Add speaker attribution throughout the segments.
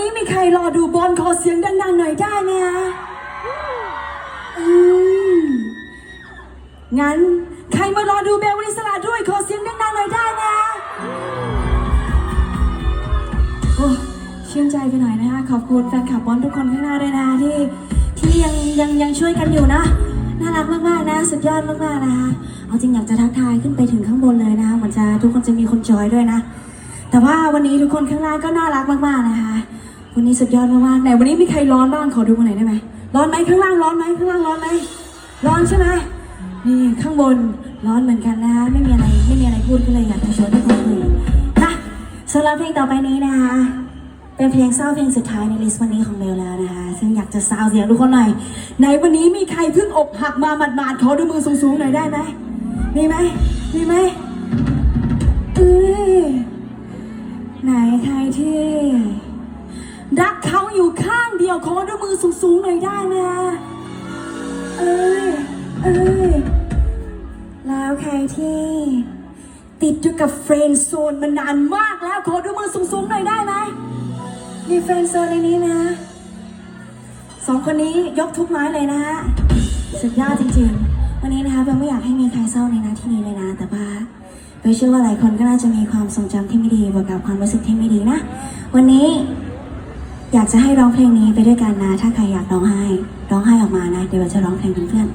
Speaker 1: นี้มีใครรอดูบอลขอเสียงดังๆหน่อยได้ไหมคะอืมงั้นใครมารอดูเบลวิสลาด้วยขอเสียงดังๆหน่อยได้ไหมโอ้ชื่นใจไปหน่อยนะคะขอบคุณแฟนคลับบอลทุกคนข้างหน้าด้วยนะที่ที่ยังยังยังช่วยกันอยู่นะน่ารักมากๆนะ สุดยอดมากๆนะคะเอาจริงอยากจะทักทายขึ้นไปถึงข้างบนเลยนะเหมือนจะทุกคนจะมีคนจอยด้วยนะ แต่ว่าวันนี้ทุกคนข้างล่างก็น่ารักมากๆนะคะ วันนี้สุดยอดมากๆไหนวันนี้มีใครร้อนบ้างขอดูมาหน่อยได้ไหมร้อนไหมข้างล่างร้อนไหมข้างล่างร้อนไหมร้อนใช่ไหมนี่ข้างบนร้อนเหมือนกันนะคะไม่มีอะไรไม่มีอะไรพูดก็เลยอยากจะชวนทุกคนคุยนะสำหรับเพลงต่อไปนี้นะคะเป็นเพลงเศร้าเพลงสุดท้ายในลิสต์วันนี้ของเบลแล้วนะคะ ซึ่งอยากจะซาวเสียงทุกคนหน่อยในวันนี้มีใครเพิ่งอกหักมาหมาดๆขอดูมือสูงๆหน่อยได้ไหมมีไหมมีไหมเอ้ยไหนใครที่ อยู่ข้างเดียวขอดูมือสูงๆหน่อยได้ไหมเอ้ยเอ้ยแล้วใครที่ ติดอยู่กับเฟรนด์โซนมานานมากแล้วขอดูมือสูงๆหน่อยได้ไหมมีเฟรนด์โซนในนี้นะสองคนนี้ยกทุกไม้เลยนะฮะสุดยอดจริงๆ วันนี้นะคะเบลไม่อยากให้มีใครเศร้าในนาที่นี้เลยนะ แต่ว่าเบลเชื่อว่าหลายคนก็น่าจะมีความทรงจำที่ไม่ดีบวกกับความรู้สึกที่ไม่ดีนะ วันนี้ อยากจะให้ร้องเพลงนี้ไปด้วยกันนะ ถ้าใครอยากร้องไห้ ร้องไห้ออกมานะ เดี๋ยวเราจะร้องเพลงเป็นเพื่อน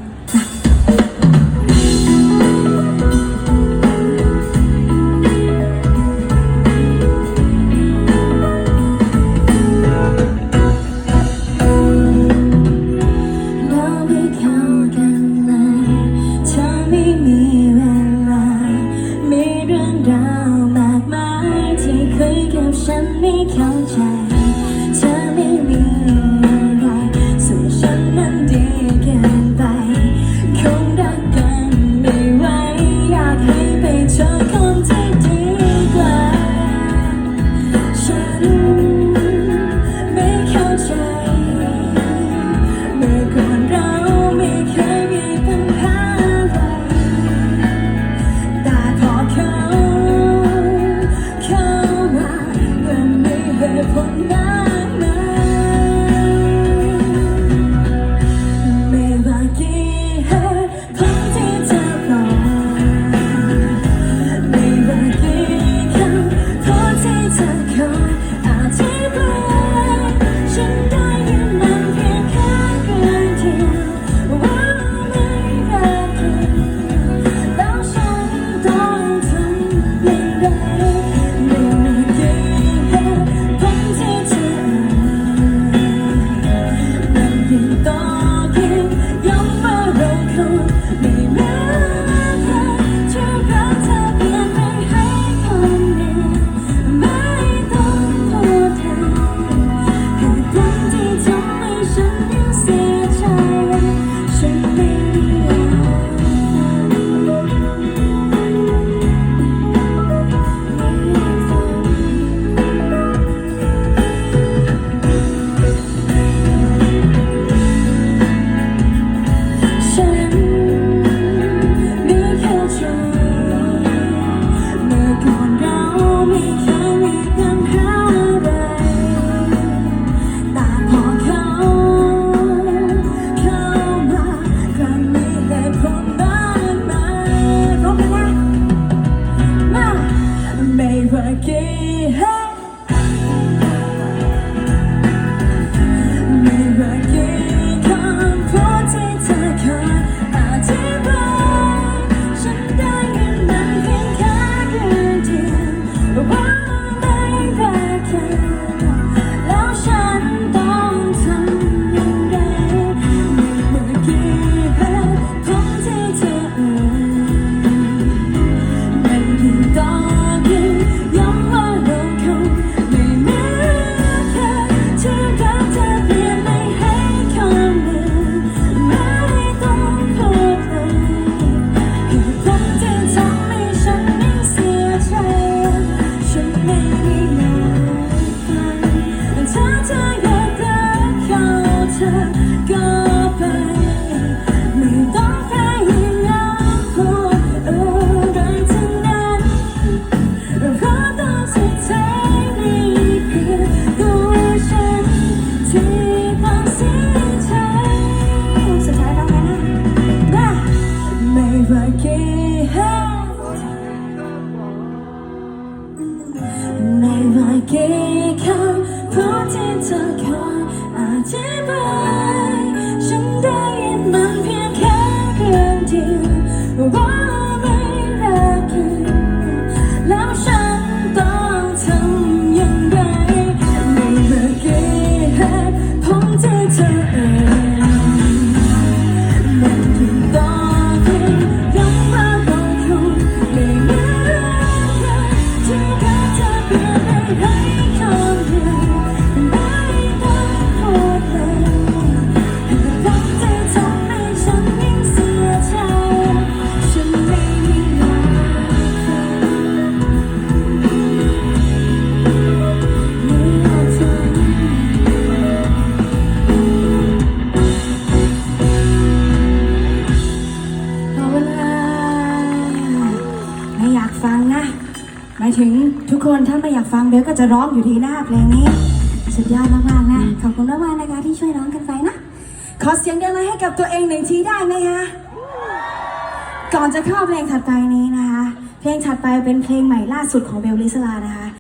Speaker 1: นถ้าไม่อยากฟังเบลก็จะร้องอยู่ที่หน้าเพลงนี้ สุดยอดมากๆนะ ขอบคุณมากๆนะคะที่ช่วยร้องกันไปนะ ขอเสียงดังเลยให้กับตัวเองหนึ่งทีได้ไหมคะก่อนจะเข้าเพลงถัดไปนี้นะคะ เพลงถัดไปเป็นเพลงใหม่ล่าสุดของเบลลิสลานะคะ